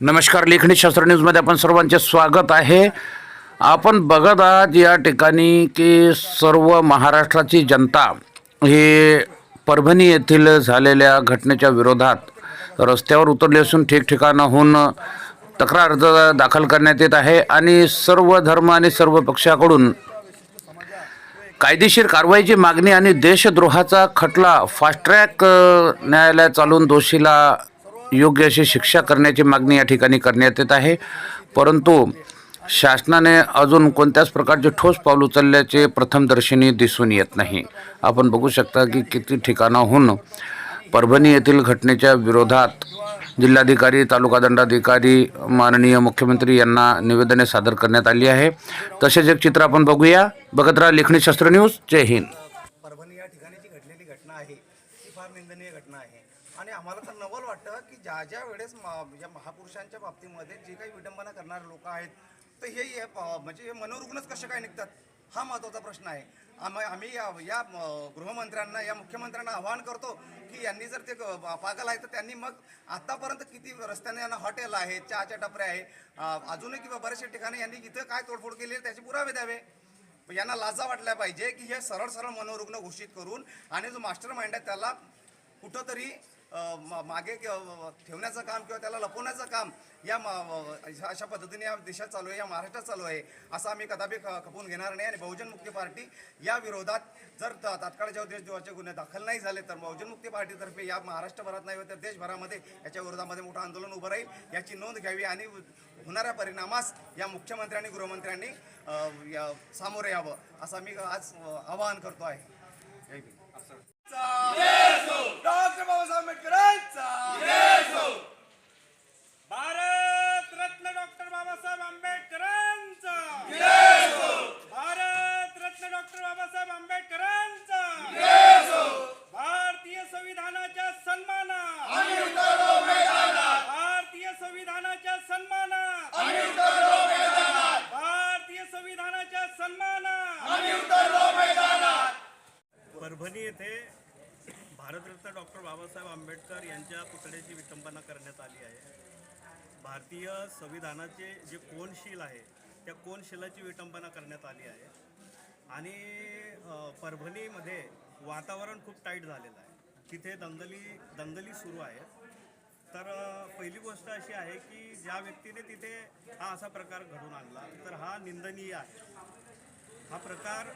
नमस्कार लेखणी शास्त्र न्यूजमध्ये आपण सर्वांचे स्वागत आहे. आपण बघत आहात या ठिकाणी की सर्व महाराष्ट्राची जनता हे परभणी येथील झालेल्या घटनेच्या विरोधात रस्त्यावर उतरले असून ठिकठिकाणाहून तक्रार अर्ज दाखल करण्यात येत आहे आणि सर्व धर्म आणि सर्व पक्षाकडून कायदेशीर कारवाईची मागणी आणि देशद्रोहाचा खटला फास्ट ट्रॅक न्यायालयात चालून दोषीला योग्य अशी शिक्षा करण्याची मागणी या ठिकाणी करण्यात येत आहे. परंतु शासनाने अजून कोणत्याच प्रकारचे ठोस पाऊल उचलल्याचे प्रथमदर्शनी दिसून येत नाही. आपण बघू शकता की किती ठिकाणाहून परभणी येथील घटनेच्या विरोधात जिल्हाधिकारी तालुका दंडाधिकारी माननीय मुख्यमंत्री यांना निवेदने सादर करण्यात आली आहे. तसेच एक चित्र आपण बघूया. बघत राहा लेखणी शास्त्र न्यूज. जय हिंद. परभणी या ठिकाणी जी घडलेली घटना आहे. ती फार निंदनीय घटना आहे. आणि आम्हाला तर नवल वाटतं की ज्या ज्या वेळेस मा- या महापुरुषांच्या बाबतीमध्ये जे काही विडंबना करणारे लोक आहेत तर हे हे म्हणजे हे मनोरुग्णच कसे काय निघतात? हा महत्त्वाचा प्रश्न आहे. आम्ही आम्ही या या गृहमंत्र्यांना या मुख्यमंत्र्यांना आवाहन करतो की यांनी जर ते पागल आहे तर त्यांनी मग आत्तापर्यंत किती रस्त्याने यांना हॉटेल आहे चहाच्या टपऱ्या आहे अजूनही किंवा बऱ्याचशा ठिकाणी यांनी इथं काय तोडफोड केली आहे त्याचे पुरावे द्यावे. यांना लाजा वाटल्या पाहिजे की हे सरळ सरळ मनोरुग्ण घोषित करून आणि जो मास्टर माइंड आहे त्याला कुठंतरी मागे ठेवण्याचं काम किंवा त्याला लपवण्याचं काम या अशा- पद्धतीने या देशात चालू आहे या महाराष्ट्रात चालू आहे असं आम्ही कदापि खपवून घेणार नाही. आणि बहुजन मुक्ती पार्टी या विरोधात जर तात्काळ तात्काळच्या देशद्रोहाचे गुन्हे दाखल नाही झाले तर बहुजन मुक्ती पार्टीतर्फे या महाराष्ट्रभरात नाही तर देशभरामध्ये याच्या विरोधामध्ये मोठं आंदोलन उभं राहील. याची नोंद घ्यावी आणि होणाऱ्या परिणामास या मुख्यमंत्री आणि गृहमंत्र्यांनी सामोरं सामोरे यावं असं मी आज आवाहन करतो आहे. संविधानाच्या सन्माना भारतीय संविधानाच्या सन्माना! परभणी येथे भारतरत्न डॉक्टर बाबासाहेब आंबेडकर यांच्या पुतळ्याची विटंबना करण्यात आली आहे. भारतीय संविधानाचे जे कोनशील आहे त्या कोनशिलाची विटंबना करण्यात आली आहे. आणि परभणीमध्ये वातावरण खूप टाईट झालेलं आहे. तिथे दंगली दंगली सुरू आहेत तर पहिली गोष्ट अशी आहे की ज्या व्यक्तीने तिथे हा असा प्रकार घडून आणला तर हा निंदनीय आहे. हा प्रकार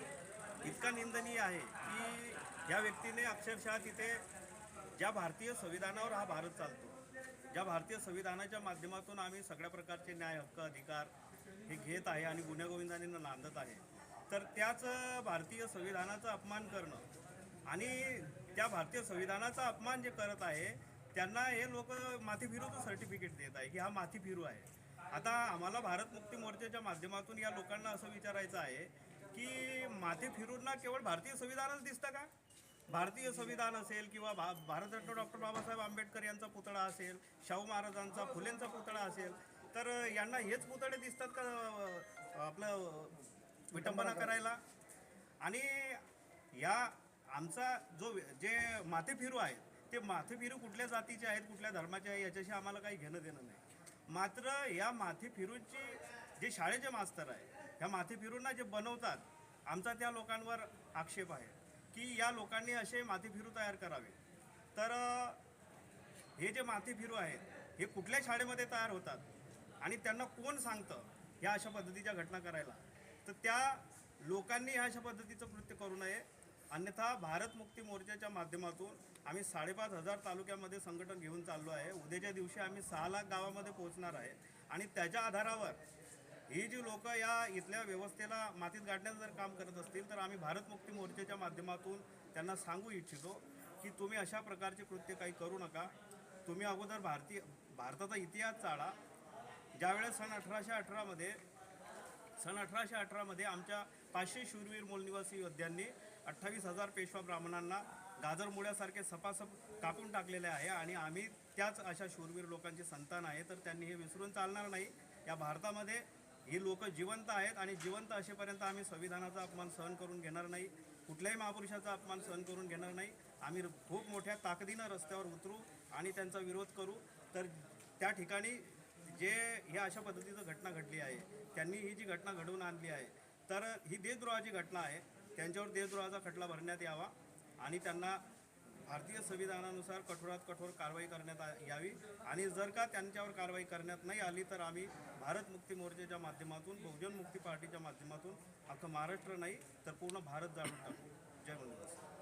इतका निंदनीय आहे की या व्यक्तीने अक्षरशः तिथे ज्या भारतीय संविधानावर हा भारत चालतो ज्या भारतीय संविधानाच्या माध्यमातून आम्ही सगळ्या प्रकारचे न्याय हक्क अधिकार हे घेत आहे आणि गुन्हेगोविंदाने नांदत आहे तर त्याच भारतीय संविधानाचा अपमान करणं आणि त्या भारतीय संविधानाचा अपमान जे करत आहे त्यांना हे लोक माथी फिरूचं सर्टिफिकेट देत आहे की हा माथी फिरू आहे. आता आम्हाला भारत मुक्ती मोर्चाच्या माध्यमातून या लोकांना असं विचारायचं आहे की माथे फिरूंना केवळ भारतीय संविधानच दिसतं का? भारतीय संविधान असेल किंवा भा भारतरत्न डॉक्टर बाबासाहेब आंबेडकर यांचा पुतळा असेल शाहू महाराजांचा फुलेंचा पुतळा असेल तर यांना हेच पुतळे दिसतात का आपलं विटंबना करायला? आणि या आमचा जो जे माथे फिरू आहेत ते माथेफिरू कुठल्या जातीचे आहेत कुठल्या धर्माचे आहे याच्याशी आम्हाला काही घेणं देणं नाही. मात्र या माथेफिरूंची जे शाळेचे मास्तर आहे ह्या माथेफिरूंना जे बनवतात आमचा त्या लोकांवर आक्षेप आहे की या लोकांनी असे माथेफिरू तयार करावे. तर हे जे माथेफिरू आहेत हे कुठल्या शाळेमध्ये तयार होतात आणि त्यांना कोण सांगतं ह्या अशा पद्धतीच्या घटना करायला? तर त्या लोकांनी ह्या अशा पद्धतीचं कृत्य करू नये. अन्यथा भारत मुक्ती मोर्चाच्या माध्यमातून आम्ही साडेपाच हजार तालुक्यामध्ये संघटन घेऊन चाललो आहे. उद्याच्या दिवशी आम्ही सहा लाख गावामध्ये पोहोचणार आहे. आणि त्याच्या आधारावर ही जी लोक या इथल्या व्यवस्थेला मातीत गाडण्याचं जर काम करत असतील तर आम्ही भारत मुक्ती मोर्चाच्या माध्यमातून त्यांना सांगू इच्छितो की तुम्ही अशा प्रकारचे कृत्य काही करू नका. तुम्ही अगोदर भारतीय भारताचा इतिहास चाळा. ज्यावेळेस सन अठराशे अठरामध्ये सन अठराशे अठरामध्ये आमच्या पाचशे शूरवीर मूलनिवासी योद्ध्यांनी अठ्ठावीस हजार पेशवा ब्राह्मणांना गाजरमुळ्यासारखे सपासप कापून टाकलेले आहे आणि आम्ही त्याच अशा शूरवीर लोकांचे संतान आहे. तर त्यांनी हे विसरून चालणार नाही. या भारतामध्ये ही लोक जिवंत आहेत आणि जिवंत असेपर्यंत आम्ही संविधानाचा अपमान सहन करून घेणार नाही. कुठल्याही महापुरुषाचा अपमान सहन करून घेणार नाही. आम्ही खूप मोठ्या ताकदीनं रस्त्यावर उतरू आणि त्यांचा विरोध करू. तर त्या ठिकाणी जे ह्या अशा पद्धतीचं घटना घडली आहे त्यांनी ही जी घटना घडवून आणली आहे तर ही देशद्रोहाची घटना आहे. त्यांच्यावर देशद्रोहाचा खटला भरण्यात यावा आणि त्यांना भारतीय संविधानानुसार कठोरात कठोर कारवाई करण्यात आ- यावी. आणि जर का त्यांच्यावर कारवाई करण्यात नाही आली तर आम्ही भारत मुक्ती मोर्चाच्या माध्यमातून बहुजन मुक्ती पार्टीच्या माध्यमातून अख्खं महाराष्ट्र नाही तर पूर्ण भारत जाणून टाकू जय हिंद